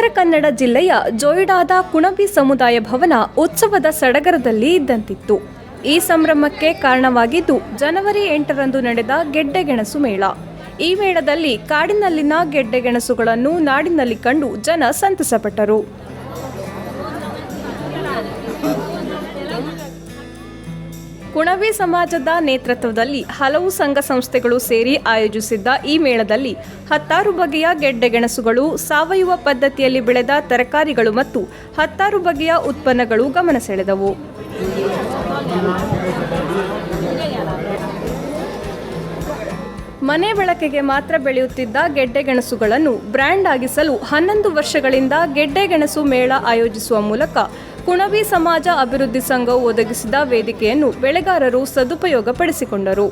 ಉತ್ತರ ಕನ್ನಡ ಜಿಲ್ಲೆಯ ಜೋಯಿಡಾದ ಕುಣಬಿ ಸಮುದಾಯ ಭವನ ಉತ್ಸವದ ಸಡಗರದಲ್ಲಿ ಇದ್ದಂತಿತ್ತು. ಈ ಸಂಭ್ರಮಕ್ಕೆ ಕಾರಣವಾಗಿದ್ದು, ಜನವರಿ ಎಂಟರಂದು ನಡೆದ ಗೆಡ್ಡೆಗೆಣಸು ಮೇಳ. ಈ ಮೇಳದಲ್ಲಿ ಕಾಡಿನಲ್ಲಿನ ಗೆಡ್ಡೆಗೆಣಸುಗಳನ್ನು ನಾಡಿನಲ್ಲಿ ಕಂಡು ಜನ ಸಂತಸಪಟ್ಟರು. ಕುಣವಿ ಸಮಾಜದ ನೇತೃತ್ವದಲ್ಲಿ ಹಲವು ಸಂಘ ಸಂಸ್ಥೆಗಳು ಸೇರಿ ಆಯೋಜಿಸಿದ್ದ ಈ ಮೇಳದಲ್ಲಿ ಹತ್ತಾರು ಬಗೆಯ ಗೆಡ್ಡೆಗೆಣಸುಗಳು ಸಾವಯವ ಪದ್ಧತಿಯಲ್ಲಿ ಬೆಳೆದ ತರಕಾರಿಗಳು ಮತ್ತು ಹತ್ತಾರು ಬಗೆಯ ಉತ್ಪನ್ನಗಳು ಗಮನ ಸೆಳೆದವು. ಮನೆ ಬಳಕೆಗೆ ಮಾತ್ರ ಬೆಳೆಯುತ್ತಿದ್ದ ಗೆಡ್ಡೆ ಗೆಡ್ಡೆಗೆಣಸುಗಳನ್ನು ಬ್ರ್ಯಾಂಡ್ ಆಗಿಸಲು ಹನ್ನೊಂದು ವರ್ಷಗಳಿಂದ ಗೆಡ್ಡೆ ಗೆಣಸು ಮೇಳ ಆಯೋಜಿಸುವ ಮೂಲಕ ಕುಣಬಿ ಸಮಾಜ ಅಭಿವೃದ್ಧಿ ಸಂಘವು ಒದಗಿಸಿದ ವೇದಿಕೆಯನ್ನು ಬೆಳೆಗಾರರು ಸದುಪಯೋಗಪಡಿಸಿಕೊಂಡರು.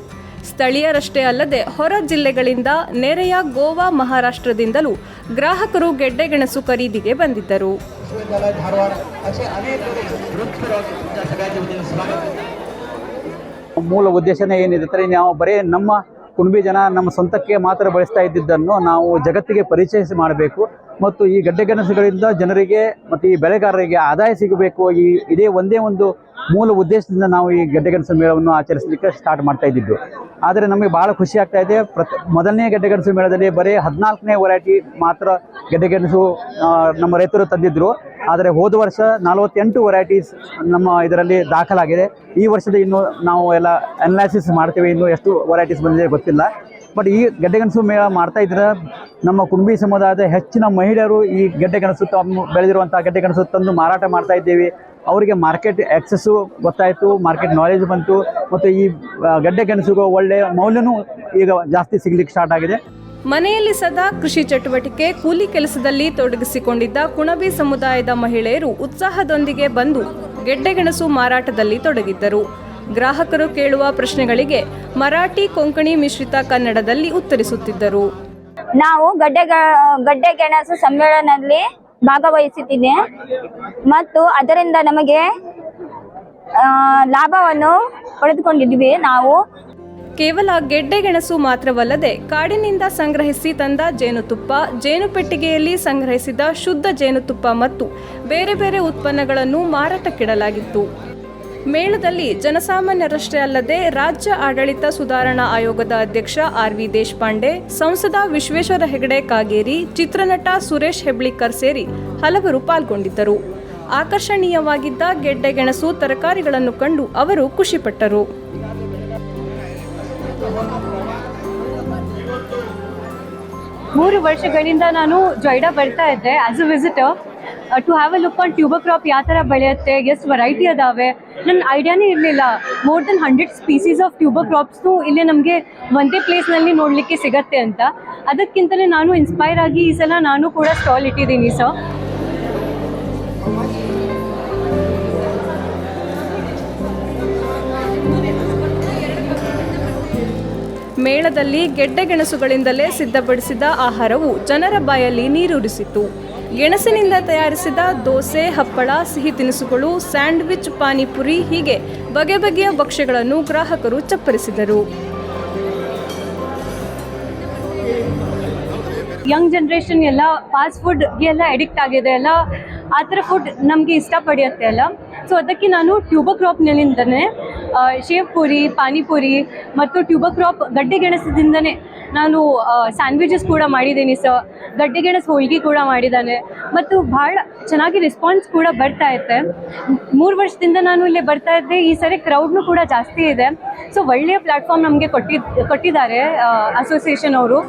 ಸ್ಥಳೀಯರಷ್ಟೇ ಅಲ್ಲದೆ ಹೊರ ಜಿಲ್ಲೆಗಳಿಂದ ನೆರೆಯ ಗೋವಾ ಮಹಾರಾಷ್ಟ್ರದಿಂದಲೂ ಗ್ರಾಹಕರು ಗೆಡ್ಡೆ ಗೆಣಸು ಖರೀದಿಗೆ ಬಂದಿದ್ದರು. ಮೂಲ ಉದ್ದೇಶನೇ ಏನಿದೆ ನಾವು ಬರೀ ನಮ್ಮ ಕುಣಬಿ ಜನ ನಮ್ಮ ಸ್ವಂತಕ್ಕೆ ಮಾತ್ರ ಬಳಸ್ತಾ ಇದ್ದಿದ್ದನ್ನು ನಾವು ಜಗತ್ತಿಗೆ ಪರಿಚಯಿಸಿ ಮಾಡಬೇಕು. ಮತ್ತು ಈ ಗಡ್ಡೆಗೆಣಸುಗಳಿಂದ ಜನರಿಗೆ ಮತ್ತು ಈ ಬೆಳೆಗಾರರಿಗೆ ಆದಾಯ ಸಿಗಬೇಕು. ಈ ಇದೇ ಒಂದೇ ಒಂದು ಮೂಲ ಉದ್ದೇಶದಿಂದ ನಾವು ಈ ಗಡ್ಡೆಗೆಣಸು ಮೇಳವನ್ನು ಆಚರಿಸಲಿಕ್ಕೆ ಸ್ಟಾರ್ಟ್ ಮಾಡ್ತಾ ಇದ್ದಿದ್ದು. ಆದರೆ ನಮಗೆ ಭಾಳ ಖುಷಿ ಆಗ್ತಾ ಇದೆ. ಪ್ರತಿ ಮೊದಲನೇ ಗಡ್ಡೆಗೆಣಸು ಮೇಳದಲ್ಲಿ ಬರೀ ಹದಿನಾಲ್ಕನೇ ವೆರೈಟಿ ಮಾತ್ರ ಗೆಡ್ಡೆ ಗೆಣಸು ನಮ್ಮ ರೈತರು ತಂದಿದ್ದರು ಆದರೆ ಹೋದ ವರ್ಷ ನಲವತ್ತೆಂಟು ವೆರೈಟೀಸ್ ನಮ್ಮ ಇದರಲ್ಲಿ ದಾಖಲಾಗಿದೆ. ಈ ವರ್ಷದ ಇನ್ನು ನಾವು ಎಲ್ಲ ಅನಲೈಸಿಸ್ ಮಾಡ್ತೇವೆ. ಇನ್ನು ಎಷ್ಟು ವೆರೈಟೀಸ್ ಬಂದಿದೆ ಗೊತ್ತಿಲ್ಲ. ಬಟ್ ಈ ಗೆಡ್ಡೆಗೆಣಸು ಮೇಳ ಮಾಡ್ತಾ ಇದ್ರೆ ನಮ್ಮ ಕುಂಬಿ ಸಮುದಾಯದ ಹೆಚ್ಚಿನ ಮಹಿಳೆಯರು ಈ ಗೆಡ್ಡೆಗೆಣಸು ತಮ್ಮ ಬೆಳೆದಿರುವಂಥ ಗೆಡ್ಡೆಗೆಣಸು ತಂದು ಮಾರಾಟ ಮಾಡ್ತಾ ಇದ್ದೀವಿ. ಅವರಿಗೆ ಮಾರ್ಕೆಟ್ ಆ್ಯಕ್ಸಸ್ಸು ಗೊತ್ತಾಯಿತು, ಮಾರ್ಕೆಟ್ ನಾಲೆಜ್ ಬಂತು ಮತ್ತು ಈ ಗೆಡ್ಡೆಗೆಣಸುಗೂ ಒಳ್ಳೆಯ ಮೌಲ್ಯನೂ ಈಗ ಜಾಸ್ತಿ ಸಿಗ್ಲಿಕ್ಕೆ ಸ್ಟಾರ್ಟ್ ಆಗಿದೆ. ಮನೆಯಲ್ಲಿ ಸದಾ ಕೃಷಿ ಚಟುವಟಿಕೆ, ಕೂಲಿ ಕೆಲಸದಲ್ಲಿ ತೊಡಗಿಸಿಕೊಂಡಿದ್ದ ಕುಣಬಿ ಸಮುದಾಯದ ಮಹಿಳೆಯರು ಉತ್ಸಾಹದೊಂದಿಗೆ ಬಂದು ಗೆಡ್ಡೆಗೆಣಸು ಮಾರಾಟದಲ್ಲಿ ತೊಡಗಿದ್ದರು. ಗ್ರಾಹಕರು ಕೇಳುವ ಪ್ರಶ್ನೆಗಳಿಗೆ ಮರಾಠಿ ಕೊಂಕಣಿ ಮಿಶ್ರಿತ ಕನ್ನಡದಲ್ಲಿ ಉತ್ತರಿಸುತ್ತಿದ್ದರು. ನಾವು ಗಡ್ಡೆ ಗಡ್ಡೆ ಗೆಣಸು ಸಮ್ಮೇಳನದಲ್ಲಿ ಭಾಗವಹಿಸಿದ್ದೀನಿ ಮತ್ತು ಅದರಿಂದ ನಮಗೆ ಲಾಭವನ್ನು ಪಡೆದುಕೊಂಡಿದ್ವಿ ನಾವು. ಕೇವಲ ಗೆಡ್ಡೆಗೆಣಸು ಮಾತ್ರವಲ್ಲದೆ ಕಾಡಿನಿಂದ ಸಂಗ್ರಹಿಸಿ ತಂದ ಜೇನುತುಪ್ಪ ಜೇನುಪೆಟ್ಟಿಗೆಯಲ್ಲಿ ಸಂಗ್ರಹಿಸಿದ ಶುದ್ಧ ಜೇನುತುಪ್ಪ ಮತ್ತು ಬೇರೆ ಬೇರೆ ಉತ್ಪನ್ನಗಳನ್ನು ಮಾರಾಟಕ್ಕಿಡಲಾಗಿತ್ತು. ಮೇಳದಲ್ಲಿ ಜನಸಾಮಾನ್ಯರಷ್ಟೇ ಅಲ್ಲದೆ ರಾಜ್ಯ ಆಡಳಿತ ಸುಧಾರಣಾ ಆಯೋಗದ ಅಧ್ಯಕ್ಷ ಆರ್ ವಿ ದೇಶಪಾಂಡೆ, ಸಂಸದ ವಿಶ್ವೇಶ್ವರ ಹೆಗಡೆ ಕಾಗೇರಿ, ಚಿತ್ರನಟ ಸುರೇಶ್ ಹೆಬ್ಳಿಕರ್ ಸೇರಿ ಹಲವರು ಪಾಲ್ಗೊಂಡಿದ್ದರು. ಆಕರ್ಷಣೀಯವಾಗಿದ್ದ ಗೆಡ್ಡೆಗೆಣಸು ತರಕಾರಿಗಳನ್ನು ಕಂಡು ಅವರು ಖುಷಿಪಟ್ಟರು. ಮೂರು ವರ್ಷಗಳಿಂದ ನಾನು ಜೊಯ್ಡಾ ಬರ್ತಾ ಇದ್ದೆ as a visitor to have a look on tuber crop ಯಾವ ಥರ ಬೆಳೆಯುತ್ತೆ ಎಷ್ಟು ವೆರೈಟಿ ಅದಾವೆ. ನನ್ನ ಐಡಿಯಾನೇ ಇರಲಿಲ್ಲ. More then hundred species of tuber ಕ್ರಾಪ್ಸ್ನು ಇಲ್ಲೇ ನಮಗೆ ಒಂದೇ ಪ್ಲೇಸ್ನಲ್ಲಿ ನೋಡಲಿಕ್ಕೆ ಸಿಗತ್ತೆ ಅಂತ. ಅದಕ್ಕಿಂತಲೇ ನಾನು ಇನ್ಸ್ಪೈರ್ ಆಗಿ ಈ ಸಲ ನಾನು ಕೂಡ ಸ್ಟಾಲ್ ಇಟ್ಟಿದ್ದೀನಿ ಸರ್ ಮೇಳದಲ್ಲಿ ಗೆಡ್ಡೆ ಗೆಣಸುಗಳಿಂದಲೇ ಸಿದ್ಧಪಡಿಸಿದ ಆಹಾರವು ಜನರ ಬಾಯಲ್ಲಿ ನೀರೂರಿಸಿತು ಗೆಣಸಿನಿಂದ ತಯಾರಿಸಿದ ದೋಸೆ, ಹಪ್ಪಳ, ಸಿಹಿ ತಿನಿಸುಗಳು, ಸ್ಯಾಂಡ್ವಿಚ್, ಪಾನಿಪುರಿ ಹೀಗೆ ಬಗೆ ಬಗೆಯ ಭಕ್ಷ್ಯಗಳನ್ನು ಗ್ರಾಹಕರು ಚಪ್ಪರಿಸಿದರು. ಯಂಗ್ ಜನ್ರೇಷನ್ ಎಲ್ಲ ಫಾಸ್ಟ್ ಫುಡ್ಗೆ ಎಲ್ಲ ಅಡಿಕ್ಟ್ ಆಗಿದೆ ಎಲ್ಲ ಆ ಥರ ಫುಡ್ ನಮಗೆ ಇಷ್ಟಪಡೆಯುತ್ತೆ ಅಲ್ಲ? ಸೊ ಅದಕ್ಕೆ ನಾನು ಟ್ಯೂಬ ಕ್ರಾಪ್ನಲ್ಲಿಂದನೇ ಶೇವ್ ಪೂರಿ ಪಾನಿಪುರಿ ಮತ್ತು ಟ್ಯೂಬ ಕ್ರಾಪ್ ಗಡ್ಡೆ ಗೆಣಸದಿಂದನೇ ನಾನು ಸ್ಯಾಂಡ್ವಿಚಸ್ ಕೂಡ ಮಾಡಿದ್ದೀನಿ ಸರ್ ಗಡ್ಡೆ ಗೆಣಸು ಹೋಳಿಗೆ ಕೂಡ ಮಾಡಿದ್ದಾನೆ. ಮತ್ತು ಭಾಳ ಚೆನ್ನಾಗಿ ರೆಸ್ಪಾನ್ಸ್ ಕೂಡ ಬರ್ತಾ ಇತ್ತೆ. ಮೂರು ವರ್ಷದಿಂದ ನಾನು ಇಲ್ಲಿ ಬರ್ತಾ ಇದ್ದೆ. ಈ ಸರಿ ಕ್ರೌಡ್ನು ಕೂಡ ಜಾಸ್ತಿ ಇದೆ. ಸೊ ಒಳ್ಳೆಯ ಪ್ಲಾಟ್ಫಾರ್ಮ್ ನಮಗೆ ಕೊಟ್ಟಿದ್, ಕೊಟ್ಟಿದ್ದಾರೆ ಅಸೋಸಿಯೇಷನ್ ಅವರು.